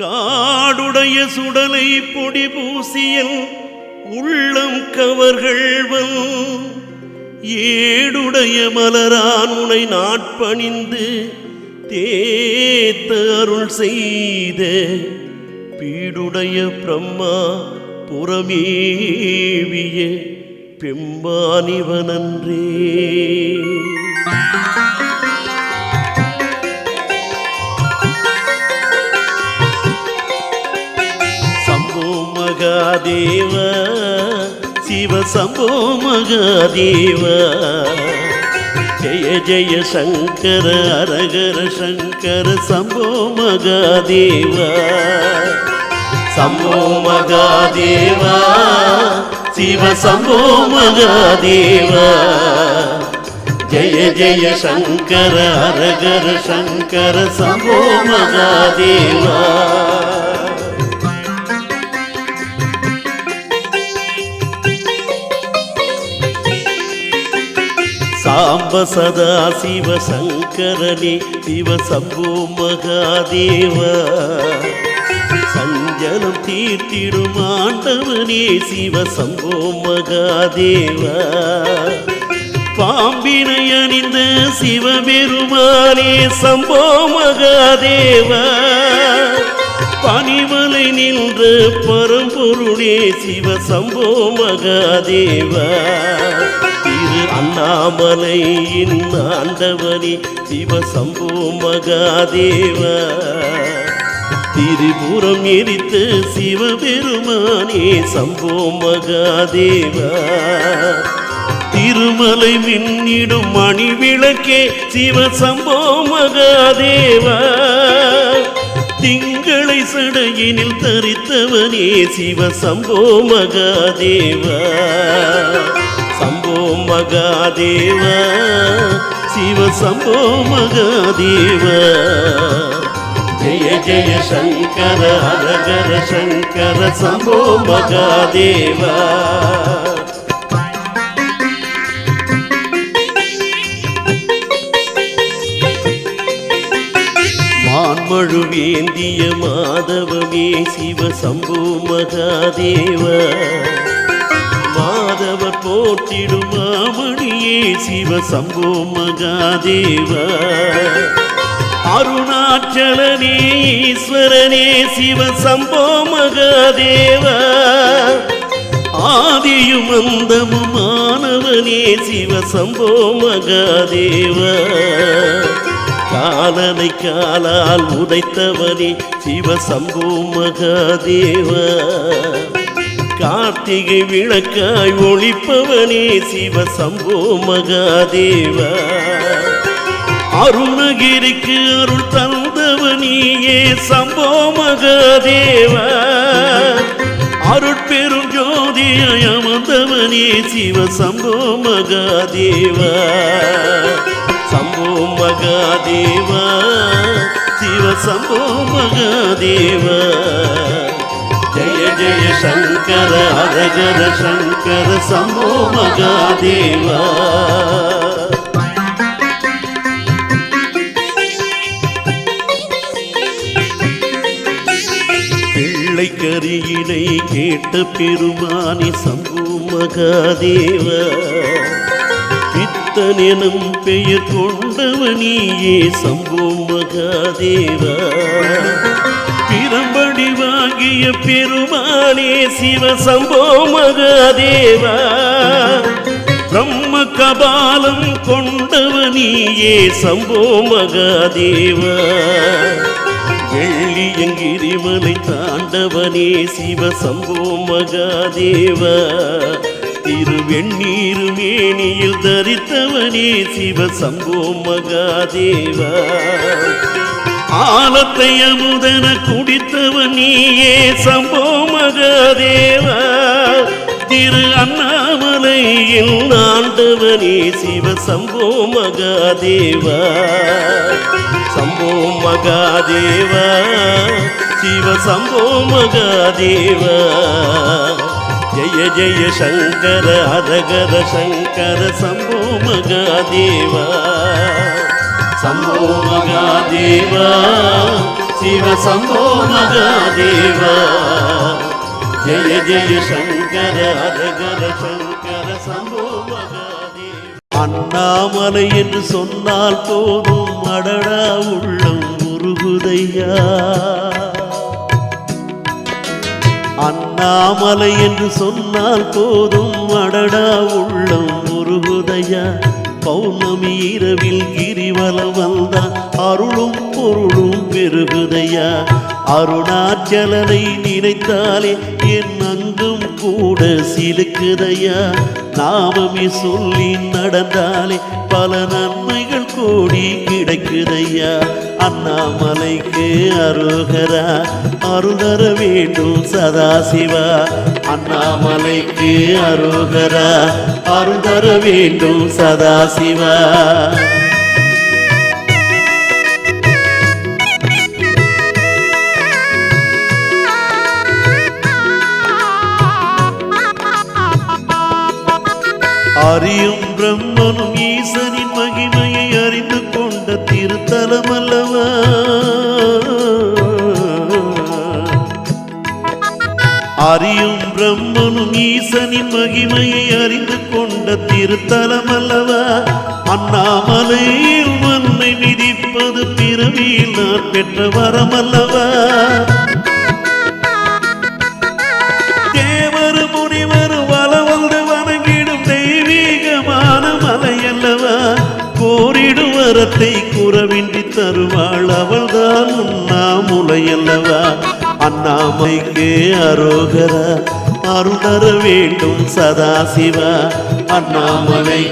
காடுடைய சுடலை பொடி பூசியல் உள்ளம் கவர்கள்வன் ஏடுடைய மலரான் உனை நாட்பணிந்து தேத்த அருள் செய்த. பீடுடைய பிரம்மா புறமேவிய பெம்பானிவனன்றே. சம்போ மகாதேவா ஜெய ஜெய சங்கர அரகர சங்கர சம்போ மகாதேவா சம்போ மகாதேவா சிவ சம்போ மகாதேவா ஜெய ஜெய சங்கர அரகர சங்கர சம்போ மகாதேவா சாம்ப சதா சிவ சங்கரனே சிவ சம்போ மகாதேவ. சஞ்சலம் தீர்த்திடும் ஆண்டவனே சிவ சம்போ மகாதேவ. பாம்பினை அணிந்த சிவபெருமானே சம்போ மகாதேவ. பனிமலை நின்ற பரம்பொருளே சிவ சம்போ மகாதேவ. அண்ணாமலையின் ஆண்டவனே சிவ சம்போ மகாதேவ. திரிபுரம் எரித்த சிவபெருமானே சம்போ மகாதேவ. திருமலை மின்னிடும் மணி விளக்கே சிவ சம்போ மகாதேவ. திங்களை சடையினில் தரித்தவனே சிவ சம்போ மகாதேவ. சம்போ மகாதேவ சிவ சம்போ மகாதேவ. ஜெய ஜெய சங்கர ஹரகர சங்கர சம்போ மகாதேவா. மான்மழு மாதவமே சிவ சம்போ மகாதேவா. போற்றிடுமாமணியே சிவ சம்போ மகாதேவ. அருணாச்சலனே ஈஸ்வரனே சிவ சம்போ மகாதேவ. ஆதியும் அந்தமுமானவனே சிவ சம்போ மகாதேவ. காலனை காலால் உதைத்தவனே சிவ சம்போ மகாதேவா. கார்த்திகை விளக்காய் ஒளிப்பவனே சிவ சம்போ மகாதேவ. அருணகிரிக்கு அருள் தந்தவனியே சம்போ மகாதேவா. அருட்பெரும் ஜோதியாய் அமர்ந்தவனே சிவ சம்போ மகாதேவ. சம்போ மகாதேவா சிவ சம்போ மகாதேவ. ஜெய ஜெய சங்கர அரகர சங்கர சம்போ மகாதேவா பிள்ளைக்கரியினை கேட்ட பெருமானி சம்பு மகாதேவ பித்தனெனும் பெயர் கொண்டவனியே சம்பு மகாதேவ. பிரம்படிவ வாங்கிய பெருமானே சிவ சம்போ மகாதேவா பிரம்ம கபாலம் கொண்டவனியே சம்போ மகாதேவா வெள்ளியங்கிரிமலை தாண்டவனே சிவ சம்போ மகாதேவா திருவெண்ணீர் மேனியில் தரித்தவனே சிவ சம்போ மகாதேவா ஆலத்தை அமுதன குடித்தவன் நீயே சம்போ மகாதேவ. திரு அண்ணாமலை என் ஆண்டவனே சிவ சம்போ மகாதேவா. சம்போ மகாதேவா சிவ சம்போ மகாதேவா. ஜெய ஜெய சங்கர ஹரகர சங்கர சம்போ மகாதேவா. சம்போ மகாதேவா சிவ சம்போ மகாதேவா ஜெய ஜெய சங்கர ஹரஹர சங்கர சம்போ மகாதேவா அண்ணாமலை என்று சொன்னால் போதும் அடடா உள்ளம் உருகுதையா. அண்ணாமலை என்று சொன்னால் போதும் அடடா உள்ளம் உருகுதையா. பௌர்ணமி இரவில் கிரிவலம் வந்தான் அருளும் பொருளும் பெருகுதையா? அருணாச்சலனை நினைத்தாலே என் அங்கும் கூட சிலுக்குதையா? நாமமே சொல்லி நடந்தாலே பல நன்மைகள் கூடி கிடைக்குதையா? அண்ணாமலைக்கு அருகரா அருணர வேண்டும் சதாசிவா. அண்ணாமலைக்கு அருகரா அருந்தர வேண்டும் சதாசிவா. அறியும் பிரம்மனும் ஈசனின் மகிமையை அறிந்து கொண்ட திருத்தலம் அல்லவா அறியும் பிரம்மனும் ஈசனின் மகிமையை அறிந்து கொண்ட திருத்தலம் அல்லவா? அண்ணாமலையில் மண்ணை மிதிப்பது பிறவியில் நான் பெற்ற வரம் அல்லவா? தேவர் முனிவர் வல வந்து வணங்கிடும் தெய்வீகமான மலை அல்லவா? கோரிடும் வரத்தை குறவின்றி தருவாள் அவள்தான் உண்ணாமுலை அல்லவா? அண்ணாமைக்கே அரோகரா அருள் தர வேண்டும் சதாசிவா அண்ணாமலை.